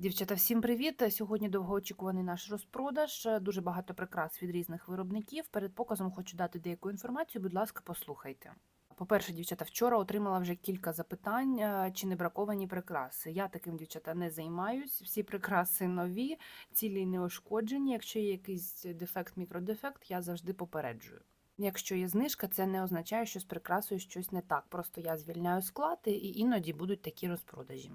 Дівчата, всім привіт! Сьогодні довгоочікуваний наш розпродаж. Дуже багато прикрас від різних виробників. Перед показом хочу дати деяку інформацію. Будь ласка, послухайте. По-перше, дівчата, вчора отримала вже кілька запитань, е, чи не браковані прикраси. Я таким дівчата не займаюсь. Всі прикраси нові, цілі не ушкоджені. Якщо є якийсь дефект, мікродефект, я завжди попереджую. Якщо є знижка, це не означає, що з прикрасою щось не так. Просто я звільняю склад і іноді будуть такі розпродажі.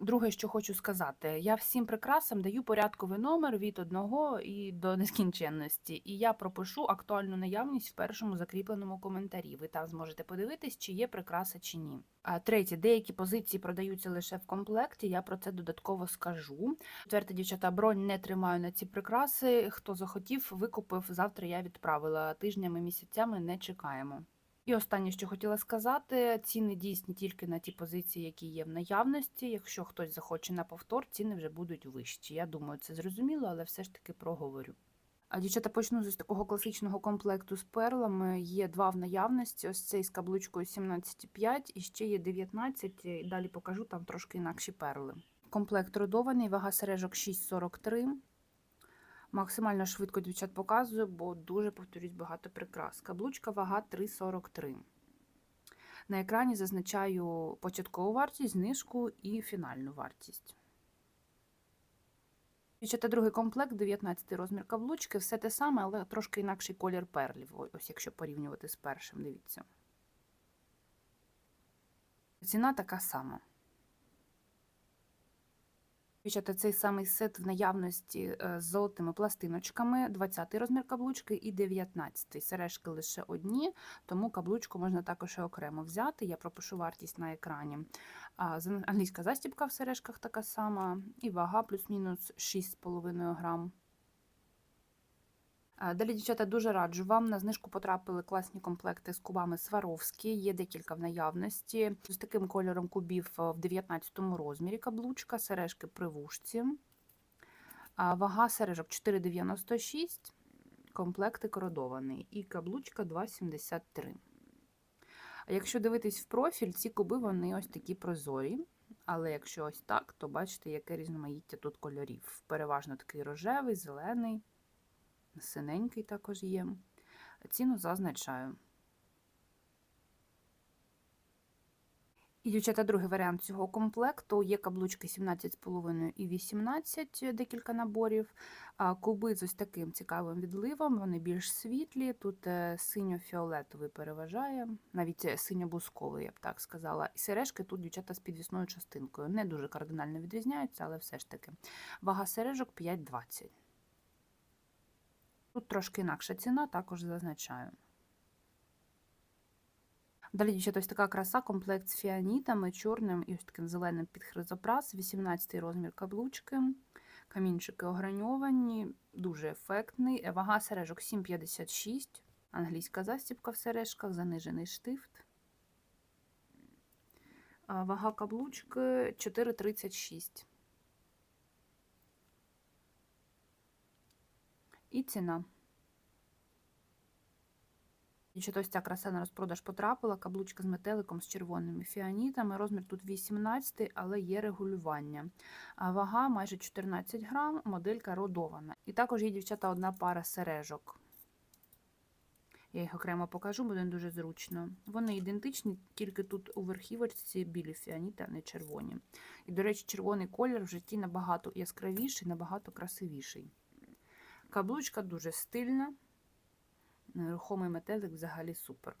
Друге, що хочу сказати, я всім прикрасам даю порядковий номер від одного і до нескінченності, і я пропишу актуальну наявність в першому закріпленому коментарі. Ви там зможете подивитись, чи є прикраса чи ні. А третє, деякі позиції продаються лише в комплекті. Я про це додатково скажу. Четверте, дівчата, бронь не тримаю на ці прикраси. Хто захотів, викупив. Завтра я відправила. Тижнями, місяцями не чекаємо. І останнє, що хотіла сказати, ціни дійсні тільки на ті позиції, які є в наявності. Якщо хтось захоче на повтор, ціни вже будуть вищі. Я думаю, це зрозуміло, але все ж таки проговорю. А дівчата почну з такого класичного комплекту з перлами. Є два в наявності. Ось цей з каблучкою 17,5 і ще є 19. І далі покажу там трошки інакші перли. Комплект родований, вага сережок 6,43. Максимально швидко дівчат показую, бо дуже, повторюсь, багато прикрас. Каблучка вага 3,43. На екрані зазначаю початкову вартість, знижку і фінальну вартість. Дівчата, другий комплект, 19 розмір каблучки, все те саме, але трошки інакший колір перлів. Ось якщо порівнювати з першим, дивіться. Ціна така сама. Дівчата, цей самий сет в наявності е, з золотими пластиночками, 20 розмір каблучки і 19 Сережки лише одні, тому каблучку можна також і окремо взяти. Я пропишу вартість на екрані. Англійська застібка в сережках така сама, і вага плюс-мінус 6,5 грам. Далі, дівчата, дуже раджу. Вам на знижку потрапили класні комплекти з кубами Сваровські, є декілька в наявності. З таким кольором кубів в 19 розмірі каблучка, сережки при вушці. Вага сережок 4,96, комплекти кородований і каблучка 2,73. Якщо дивитись в профіль, ці куби вони ось такі прозорі. Але якщо ось так, то бачите, яке різноманіття тут кольорів. Переважно такий рожевий, зелений синенький також є. Ціну зазначаю. І, дівчата, другий варіант цього комплекту є каблучки 17,5 і 18, декілька наборів. Куби з ось таким цікавим відливом, вони більш світлі. Тут е, синьо-фіолетовий переважає, навіть е, синьо-бусковий, я б так сказала. І сережки тут дівчата з підвісною частинкою. Не дуже кардинально відрізняються, але все ж таки. Вага сережок 5,20. Тут трошки інакша ціна, також зазначаю. Далі, дівчата, ось така краса, комплект з фіанітами, чорним і ось таким зеленим під хризопрас, 18 розмір каблучки, камінчики ограньовані, дуже ефектний. Вага сережок 7,56, англійська застібка в сережках, занижений штифт. Вага каблучки 4,36. І ціна. Дівчата, ось ця краса на розпродаж потрапила, каблучка з метеликом з червоними фіанітами. Розмір тут 18, але є регулювання. Вага майже 14 грам, моделька родована. І також є, дівчата, одна пара сережок. Я їх окремо покажу, буде дуже зручно. Вони ідентичні, тільки тут у верхівочці білі фіаніти, а не червоні. І, до речі, червоний колір в житті набагато яскравіший, набагато красивіший. Каблучка дуже стильна, нерухомий метелик взагалі супер.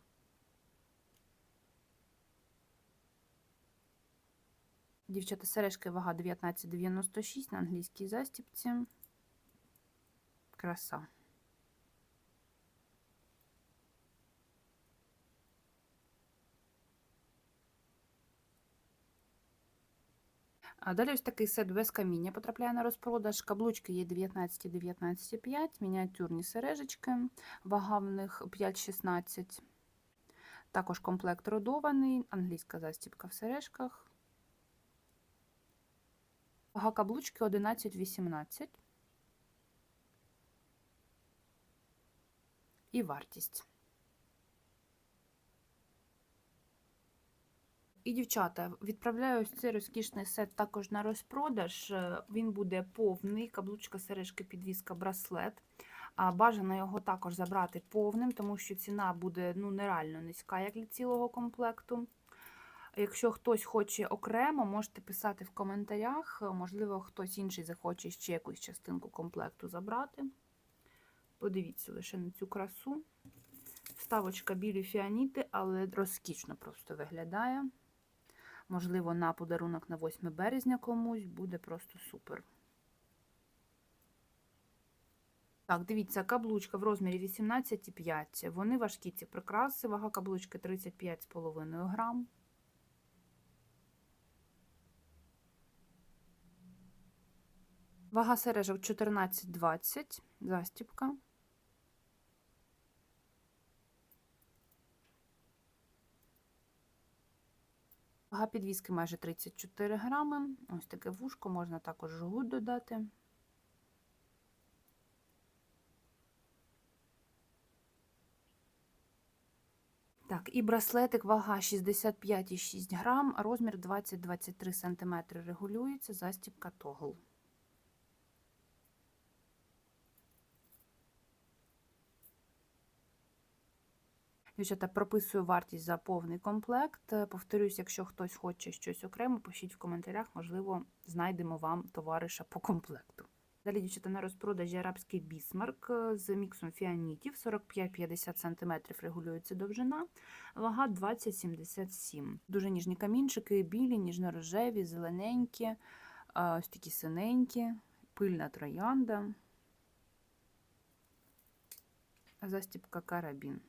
Дівчата сережки вага 19,96 на англійській застіпці. Краса. А Далі ось такий сет без каміння потрапляє на розпродаж. Каблучки є 19 19,5, мініатюрні сережечки, вага в них 5,16. Також комплект родований, англійська застібка в сережках. Вага каблучки 11,18. І вартість. І, дівчата, відправляю ось цей розкішний сет також на розпродаж. Е, Він буде повний, каблучка, сережки, підвіска, браслет. А бажано його також забрати повним, тому що ціна буде ну, нереально низька, як для цілого комплекту. Якщо хтось хоче окремо, можете писати в коментарях. Можливо, хтось інший захоче ще якусь частинку комплекту забрати. Подивіться лише на цю красу. Вставочка білі фіаніти, але розкішно просто виглядає. Можливо, на подарунок на 8 березня комусь буде просто супер. Так, дивіться, каблучка в розмірі 18,5. Вони важкі ці прикраси. Вага каблучки 35,5 грам. Вага сережок 14,20. Застіпка. Вага підвіски майже 34 грами. Ось таке вушко, можна також жгут додати. Так, і браслетик, вага 65,6 грам, розмір 20-23 см регулюється, застібка тогл. Дівчата, прописую вартість за повний комплект. Е, Повторюсь, якщо хтось хоче щось окремо, пишіть в коментарях, можливо, знайдемо вам товариша по комплекту. Далі, дівчата, на розпродажі арабський бісмарк е, з міксом фіанітів 45-50 см регулюється довжина, вага 20-77 Дуже ніжні камінчики, білі, ніжно-рожеві, зелененькі, е, ось такі синенькі, пильна троянда, застіпка карабін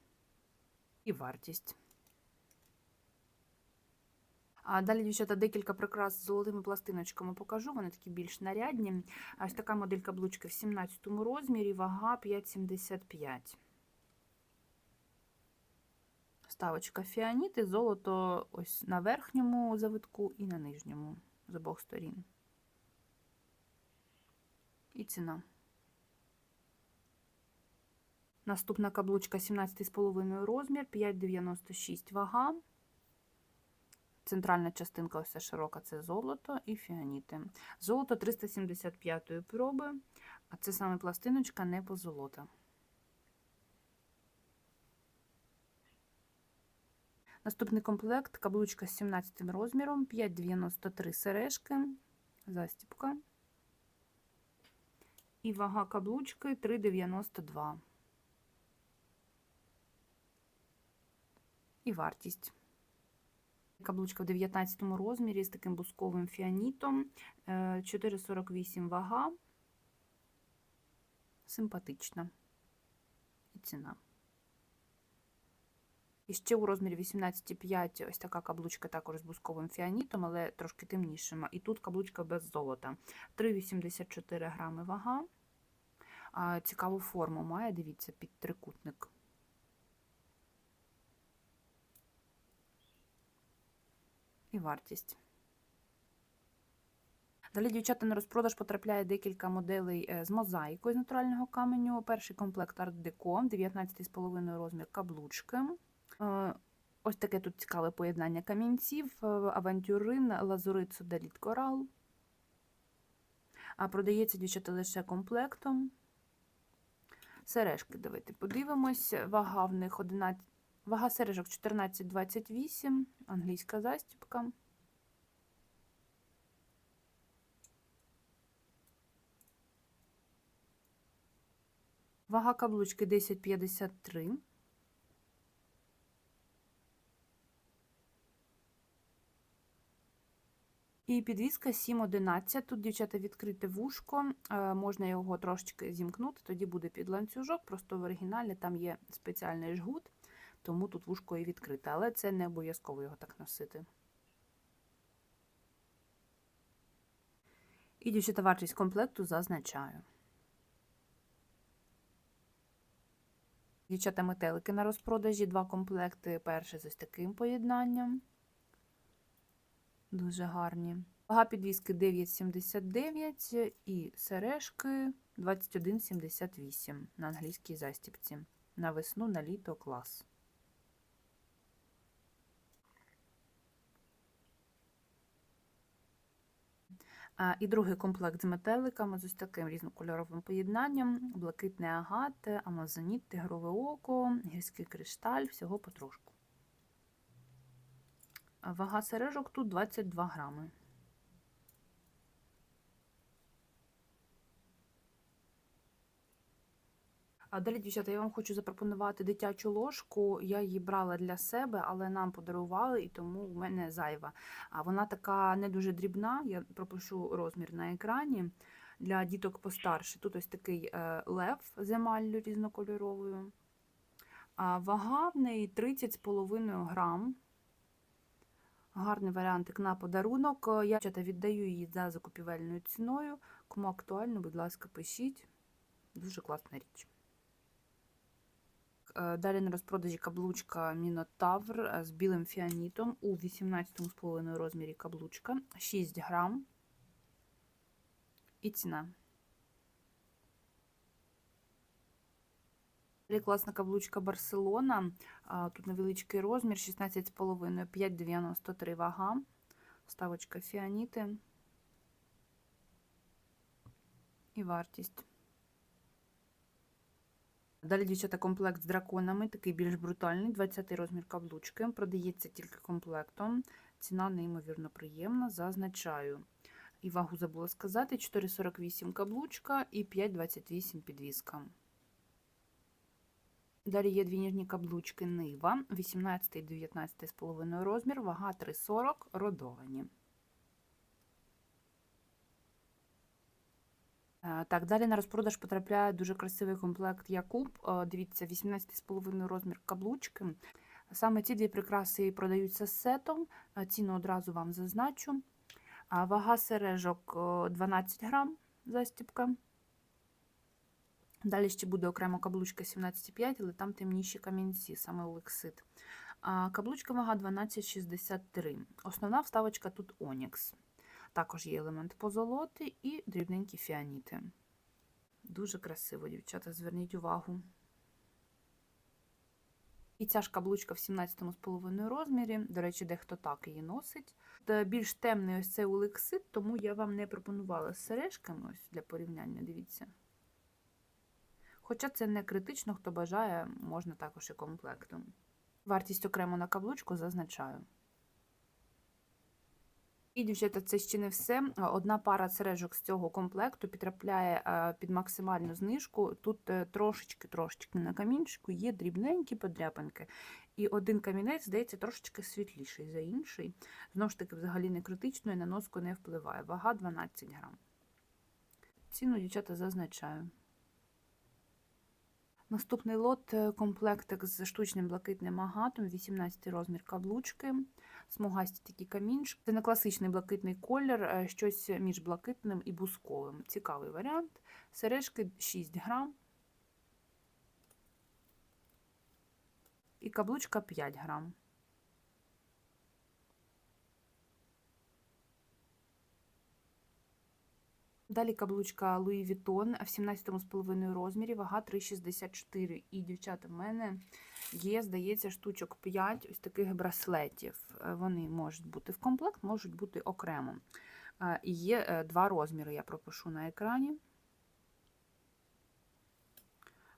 і вартість. А далі, дівчата, декілька прикрас з золотими пластиночками покажу. Вони такі більш нарядні. Ось така модель каблучки в 17 розмірі, вага 5,75. Ставочка фіаніти, золото ось на верхньому завитку і на нижньому з обох сторін. І ціна. Наступна каблучка 17,5 розмір, 5,96 вага. Центральна частинка, ось широка, це золото і фіаніти. Золото 375 проби, а це саме пластиночка не позолота. Наступний комплект каблучка з 17 розміром, 5,93 сережки, застіпка. І вага каблучки 3,92. І вартість. Каблучка в 19 розмірі з таким бусковим фіанітом, 4,48 е, вага, симпатична і ціна. І ще у розмірі 18,5 ось така каблучка також з бусковим фіанітом, але трошки темнішим. І тут каблучка без золота. 3,84 грами вага. Цікаву форму має, дивіться, під трикутник. І вартість. Далі, дівчата, на розпродаж потрапляє декілька моделей е, з мозаїкою з натурального каменю. Перший комплект Deco, 19,5 розмір каблучки. Е, ось таке тут цікаве поєднання камінців, е, авантюрин, лазурит, судаліт, корал. А продається дівчата лише комплектом. Сережки, давайте подивимось. Вага в них 11. Вага сережок 14,28, англійська застібка. Вага каблучки 10,53. І підвіска 7,11. Тут, дівчата, відкрите вушко, е, можна його трошечки зімкнути, тоді буде під ланцюжок, просто в оригіналі там є спеціальний жгут тому тут вушко і відкрите, але це не обов'язково його так носити. І дівчата вартість комплекту зазначаю. Дівчата метелики на розпродажі, два комплекти. Перший з ось таким поєднанням. Дуже гарні. Вага підвіски 9,79 і сережки 21,78 на англійській застіпці. На весну на літо клас. А, І другий комплект з метеликами з ось таким різнокольоровим поєднанням: блакитний агат, амазоніт, тигрове око, гірський кришталь, всього потрошку. Вага сережок тут 22 грами. А далі, дівчата, я вам хочу запропонувати дитячу ложку. Я її брала для себе, але нам подарували, і тому в мене зайва. А вона така не дуже дрібна. Я пропишу розмір на екрані для діток постарше. Тут ось такий е, лев з емаллю різнокольоровою. А вага в неї 30,5 грам. Гарний варіантик на подарунок. Я дівчата, віддаю її за закупівельною ціною. Кому актуально, будь ласка, пишіть. Дуже класна річ. Е, Далі на розпродажі каблучка Мінотавр е, з білим фіанітом у 18,5 розмірі каблучка 6 грам. І ціна. Далі класна каблучка Барселона. Тут невеличкий розмір 16,5, 5,93 вага. Вставочка фіаніти. І вартість. Далі, дівчата, комплект з драконами, такий більш брутальний, 20 розмір каблучки. Продається тільки комплектом. Ціна неймовірно приємна, зазначаю. І вагу забула сказати: 4,48 каблучка і 5,28 підвіска. Далі є дві ніжні каблучки Нива, 18-19,5 розмір, вага 3,40, родовані. Так, далі на розпродаж потрапляє дуже красивий комплект Якуб. Е, Дивіться, 18,5 розмір каблучки. Саме ці дві прикраси продаються з сетом. Е, Ціну одразу вам зазначу. Вага сережок е, 12 грам застіпка. Далі ще буде окремо каблучка 17,5, але там темніші камінці, саме олексит. Каблучка вага 12,63. Основна вставочка тут Онікс. Також є елемент позолоти і дрібненькі фіаніти. Дуже красиво, дівчата, зверніть увагу. І ця ж каблучка в 17,5 розмірі. До речі, дехто так її носить. Більш темний ось цей олексит, тому я вам не пропонувала з сережками ось для порівняння, дивіться. Хоча це не критично, хто бажає, можна також і комплектом. Вартість окремо на каблучку зазначаю. І, дівчата, це ще не все. Одна пара сережок з цього комплекту потрапляє е, під максимальну знижку. Тут трошечки-трошечки на камінчику є дрібненькі подряпинки. І один камінець, здається, трошечки світліший за інший. Знову ж таки, взагалі не критично і на носку не впливає. Вага 12 грам. Ціну, дівчата, зазначаю. Наступний лот е, комплектик з штучним блакитним агатом, 18 розмір каблучки, смугасті такі камінчики. Це не класичний блакитний колір, щось між блакитним і бусковим. Цікавий варіант. Сережки 6 грам. І каблучка 5 грам. Далі каблучка Louis Vuitton в 17,5 розмірі, вага 3,64. І, дівчата, в мене є, здається, штучок 5 ось таких браслетів. Вони можуть бути в комплект, можуть бути окремо. І є два розміри, я пропишу на екрані.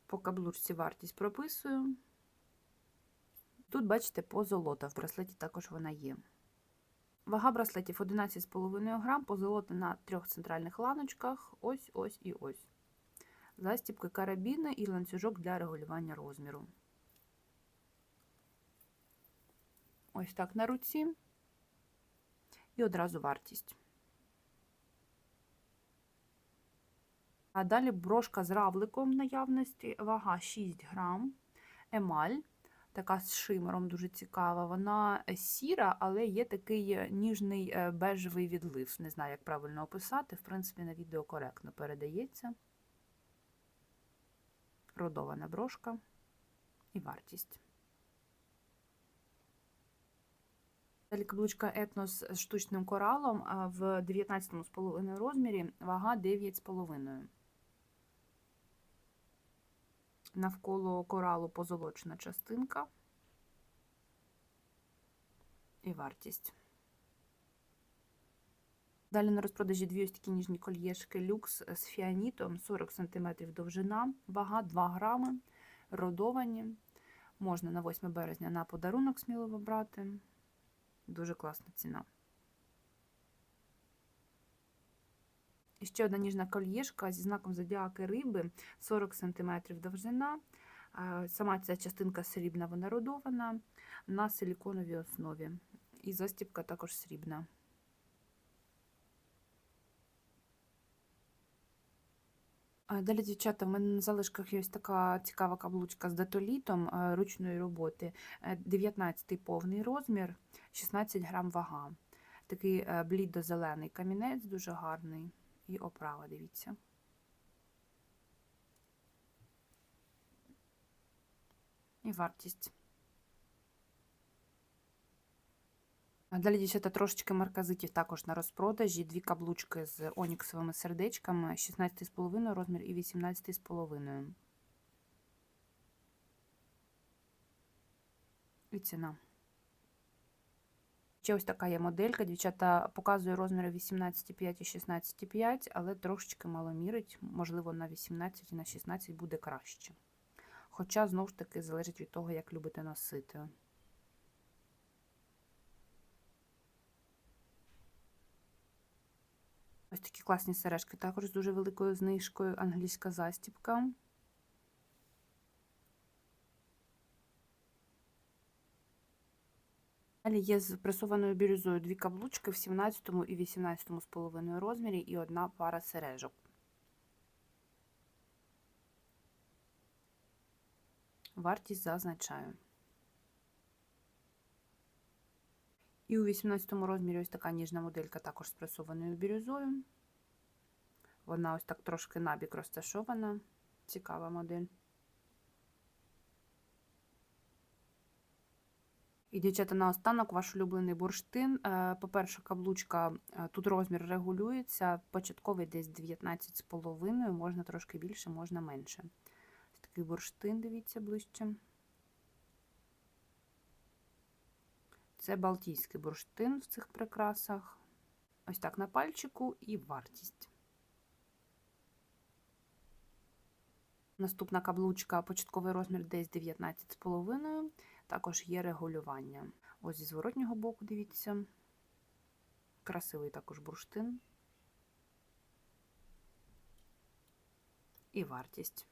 По каблучці вартість прописую. Тут, бачите, позолота, в браслеті також вона є. Вага браслетів 11,5 грам, позолота на трьох центральних ланочках. Ось, ось і ось. Застіпки карабіни і ланцюжок для регулювання розміру. Ось так на руці. І одразу вартість. А далі брошка з равликом наявності, вага 6 грам, емаль така з шимером дуже цікава. Вона сіра, але є такий ніжний е, бежевий відлив. Не знаю, як правильно описати. В принципі, на відео коректно передається. Родована брошка і вартість. Далі каблучка етнос з штучним коралом в 19,5 розмірі, вага 9,5. Навколо коралу позолочена частинка і вартість. Далі на розпродажі дві ось такі ніжні кольєшки люкс з фіанітом, 40 см довжина, вага 2 грами, родовані. Можна на 8 березня на подарунок сміливо брати. Дуже класна ціна. І ще одна ніжна кольєшка зі знаком зодіаки риби, 40 см довжина. Сама ця частинка срібна, вона родована на силіконовій основі. І застібка також срібна. Далі, дівчата, в мене на залишках є ось така цікава каблучка з датолітом е, ручної роботи. 19 повний розмір, 16 грам вага. Такий е, блідо-зелений камінець, дуже гарний. І оправа, дивіться. І вартість. Далі, дівчата, трошечки марказитів також на розпродажі. Дві каблучки з оніксовими сердечками, 16,5 розмір і 18,5. І ціна. Ще ось така є моделька. Дівчата показує розміри 18,5 і 16,5, але трошечки мало мірить. Можливо, на 18 і на 16 буде краще. Хоча, знову ж таки, залежить від того, як любите носити. Ось такі класні сережки, також з дуже великою знижкою, англійська застібка. Далі є з пресованою бірюзою дві каблучки в 17 і 18 з половиною розмірі і одна пара сережок. Вартість зазначаю. І у 18 розмірі ось така ніжна моделька також з пресованою бірюзою. Вона ось так трошки набік розташована. Цікава модель. І, дівчата, наостанок ваш улюблений бурштин. Е, По-перше, каблучка, е, тут розмір регулюється, початковий десь 19,5, можна трошки більше, можна менше. Ось такий бурштин, дивіться ближче. Це балтійський бурштин в цих прикрасах. Ось так на пальчику і вартість. Наступна каблучка, початковий розмір десь 19,5. Також є регулювання. Ось зі зворотнього боку, дивіться. Красивий також бурштин. І вартість.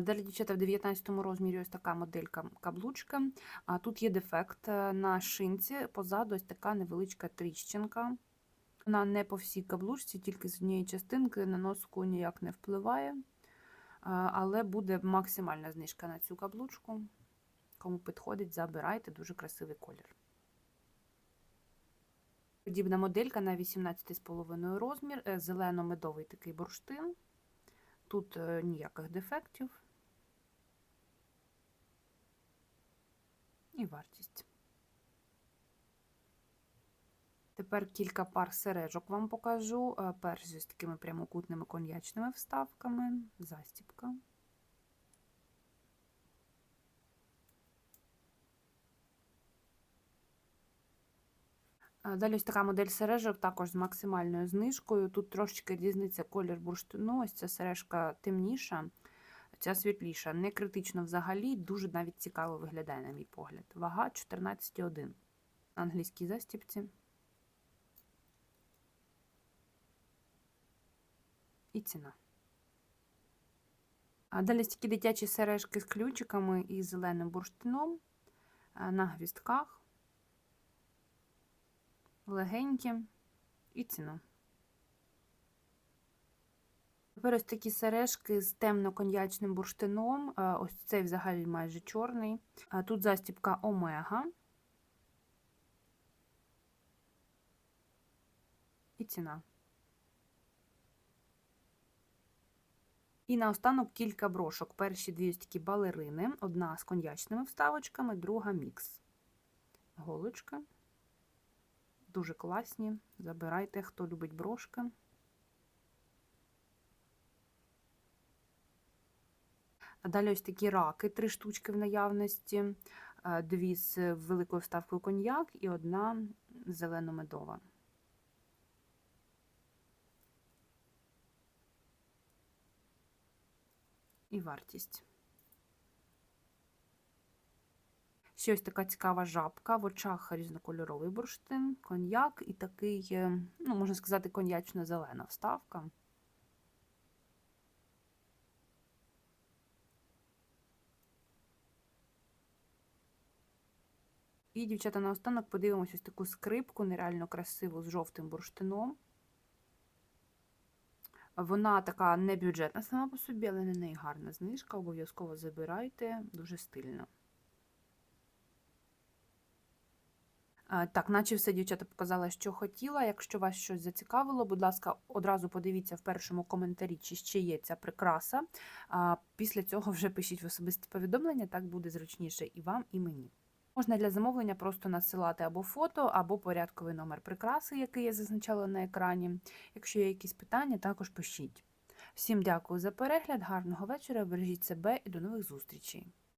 Далі, дівчата, в 19 розмірі ось така моделька каблучка. А Тут є дефект е, на шинці, позаду ось така невеличка тріщинка. Вона не по всій каблучці, тільки з однієї частинки на носку ніяк не впливає. Але буде максимальна знижка на цю каблучку. Кому підходить, забирайте, дуже красивий колір. Подібна моделька на 18,5 розмір, е, зелено-медовий такий бурштин. Тут е, ніяких дефектів. І вартість. Тепер кілька пар сережок вам покажу. Е, Перші з такими прямокутними коньячними вставками, застібка. Е, Далі ось така модель сережок, також з максимальною знижкою. Тут трошечки різниця колір бурштину. Ось ця сережка темніша, ця світліша. Не критично взагалі, дуже навіть цікаво виглядає, на мій погляд. Вага 14,1. Англійській застібці. І ціна. Далі такі дитячі сережки з ключиками і зеленим бурштином на гвістках легенькі і ціна. Тепер ось такі сережки з темно-коньячним бурштином. Ось цей взагалі майже чорний. Тут застібка Омега. І ціна. І наостанок кілька брошок. Перші дві ось такі балерини. Одна з коньячними вставочками, друга мікс. Голочка. Дуже класні. Забирайте, хто любить брошки. Далі ось такі раки, три штучки в наявності, дві з великою вставкою коньяк і одна зелено-медова. І вартість. Ще ось така цікава жабка, в очах різнокольоровий бурштин, коньяк і такий, е, ну, можна сказати, коньячно-зелена вставка. І, дівчата, наостанок подивимося ось таку скрипку, нереально красиву з жовтим бурштином. Вона така не бюджетна сама по собі, але на неї гарна знижка. Обов'язково забирайте, дуже стильно. Так, наче все дівчата показала, що хотіла. Якщо вас щось зацікавило, будь ласка, одразу подивіться в першому коментарі, чи ще є ця прикраса. Після цього вже пишіть в особисті повідомлення, так буде зручніше і вам, і мені. Можна для замовлення просто надсилати або фото, або порядковий номер прикраси, який я зазначала на екрані. Якщо є якісь питання, також пишіть. Всім дякую за перегляд, гарного вечора, бережіть себе і до нових зустрічей!